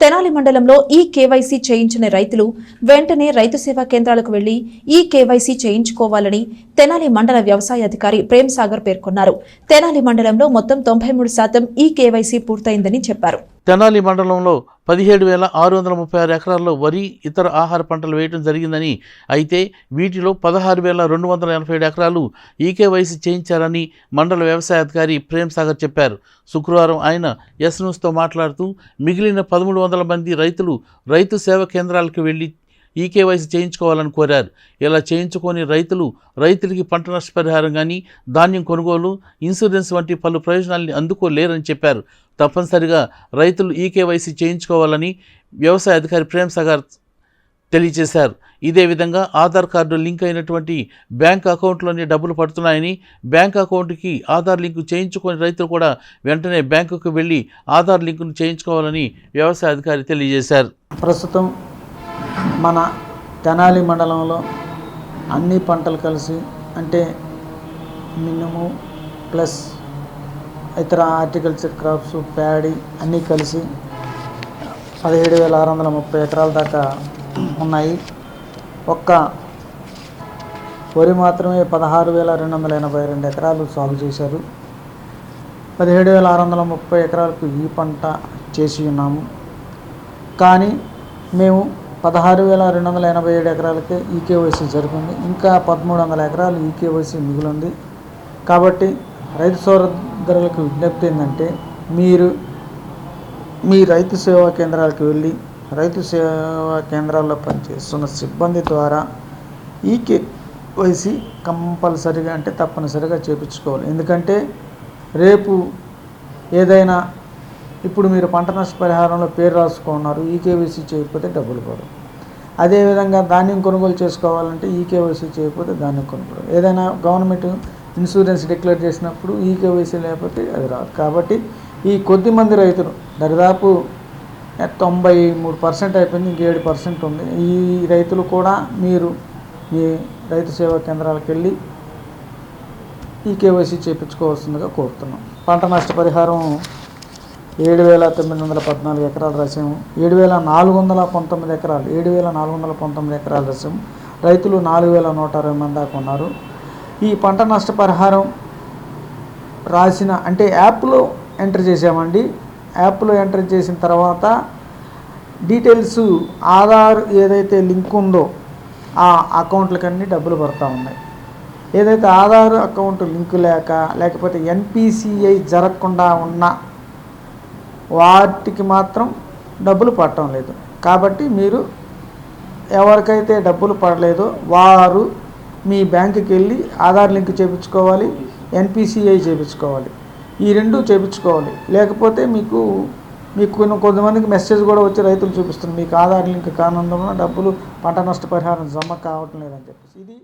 తెనాలి మండలంలో ఈ కేవైసీ చేయించిన రైతులు వెంటనే రైతు సేవా కేంద్రాలకు వెళ్ళి ఈ కేవైసీ చేయించుకోవాలని తెనాలి మండల వ్యవసాయ అధికారి ప్రేమ్ సాగర్ పేర్కొన్నారు. తెనాలి మండలంలో మొత్తం తొంభై మూడు శాతం ఈ కేవైసీ పూర్తయిందని చెప్పారు. తెనాలి మండలంలో పదిహేడు వేల ఆరు వందల ముప్పై ఆరు ఎకరాల్లో వరి ఇతర ఆహార పంటలు వేయడం జరిగిందని అయితే వీటిలో పదహారు వేల రెండు వందల ఎనభై ఏడు ఎకరాలు ఈకేవైసీ చేయించారని మండల వ్యవసాయ అధికారి ప్రేమ్ సాగర్ చెప్పారు. శుక్రవారం ఆయన ఎస్ న్యూస్తో మాట్లాడుతూ మిగిలిన పదమూడు వందల మంది రైతులు రైతు సేవ కేంద్రాలకు వెళ్ళి ఈకేవైసీ చేయించుకోవాలని కోరారు. ఇలా చేయించుకొని రైతులు రైతులకి పంట నష్టపరిహారం కానీ ధాన్యం కొనుగోలు ఇన్సూరెన్స్ వంటి పలు ప్రయోజనాల్ని అందుకోలేరని చెప్పారు. తప్పనిసరిగా రైతులు ఈకేవైసీ చేయించుకోవాలని వ్యవసాయ అధికారి ప్రేమ్ సాగర్ తెలియజేశారు. ఇదే విధంగా ఆధార్ కార్డు లింక్ అయినటువంటి బ్యాంక్ అకౌంట్లోనే డబ్బులు పడుతున్నాయని బ్యాంక్ అకౌంట్కి ఆధార్ లింకు చేయించుకొని రైతులు కూడా వెంటనే బ్యాంకుకు వెళ్ళి ఆధార్ లింకును చేయించుకోవాలని వ్యవసాయ అధికారి తెలియజేశారు. ప్రస్తుతం మన తెనాలి మండలంలో అన్ని పంటలు కలిసి అంటే మినుము ప్లస్ ఇతర హార్టికల్చర్ క్రాప్స్ ప్యాడీ అన్నీ కలిసి పదిహేడు వేల ఆరు వందల ముప్పై ఎకరాల దాకా ఉన్నాయి. ఒక్క వరి మాత్రమే పదహారు వేల రెండు వందల ఎనభై రెండు ఎకరాలు సాగు చేశారు. పదిహేడు వేల ఆరు వందల ముప్పై ఎకరాలకు ఈ పంట చేసి ఉన్నాము. కానీ మేము పదహారు వేల రెండు వందల ఎనభై ఏడు ఎకరాలకే ఈకేవైసీ జరిపింది. ఇంకా పదమూడు వందల ఎకరాలు ఈకేవైసీ మిగిలింది. కాబట్టి రైతు సోదరులకు విజ్ఞప్తి ఏంటంటే మీరు మీ రైతు సేవా కేంద్రాలకు వెళ్ళి రైతు సేవా కేంద్రాల్లో పనిచేస్తున్న సిబ్బంది ద్వారా ఈ కేవైసీ కంపల్సరిగా అంటే తప్పనిసరిగా చేపించుకోవాలి. ఎందుకంటే రేపు ఏదైనా ఇప్పుడు మీరు పంట నష్టపరిహారంలో పేరు రాసుకున్నారు ఈకేవైసీ చేయకపోతే డబ్బులు పడవు అదేవిధంగా ధాన్యం కొనుగోలు చేసుకోవాలంటే ఈకేవైసీ చేయకపోతే ధాన్యం కొనుగోలు ఏదైనా గవర్నమెంట్ ఇన్సూరెన్స్ డిక్లేర్ చేసినప్పుడు ఈకేవైసీ లేకపోతే అది రాదు. కాబట్టి ఈ కొద్ది మంది రైతులు దరిదాపు తొంభై మూడు పర్సెంట్ అయిపోయింది ఇంకేడు పర్సెంట్ ఉంది. ఈ రైతులు కూడా మీరు మీ రైతు సేవా కేంద్రాలకు వెళ్ళి ఈ కేవైసీ చేయించుకోవాల్సిందిగా కోరుతున్నాం. పంట నష్టపరిహారం ఏడు వేల తొమ్మిది వందల పద్నాలుగు ఎకరాలు రాసాము ఏడు వేల నాలుగు వందల పంతొమ్మిది ఎకరాలు ఏడు వేల నాలుగు వందల పంతొమ్మిది ఎకరాలు రాసాము రైతులు నాలుగు వేల నూట అరవై మంది దాకా ఉన్నారు. ఈ పంట నష్టపరిహారం రాసిన అంటే యాప్లో ఎంటర్ చేసామండి యాప్లో ఎంటర్ చేసిన తర్వాత డీటెయిల్స్ ఆధార్ ఏదైతే లింక్ ఉందో ఆ అకౌంట్లకన్నీ డబ్బులు పడతా ఉన్నాయి. ఏదైతే ఆధార్ అకౌంట్ లింక్ లేక లేకపోతే ఎన్పిసిఐ జరగకుండా ఉన్న వాటికి మాత్రం డబ్బులు పడటం లేదు. కాబట్టి మీరు ఎవరికైతే డబ్బులు పడలేదో వారు మీ బ్యాంకుకి వెళ్ళి ఆధార్ లింక్ చేయించుకోవాలి ఎన్పిసిఐ చేయించుకోవాలి ఈ రెండు చేయించుకోవాలి లేకపోతే మీకు మీకు కొన్ని కొంతమందికి మెసేజ్ కూడా వచ్చి రైతులు చూపిస్తుంది మీకు ఆధార్ లింక్ కానందున డబ్బులు పంట నష్టపరిహారం జమ కావటం లేదని చెప్పేసి. ఇది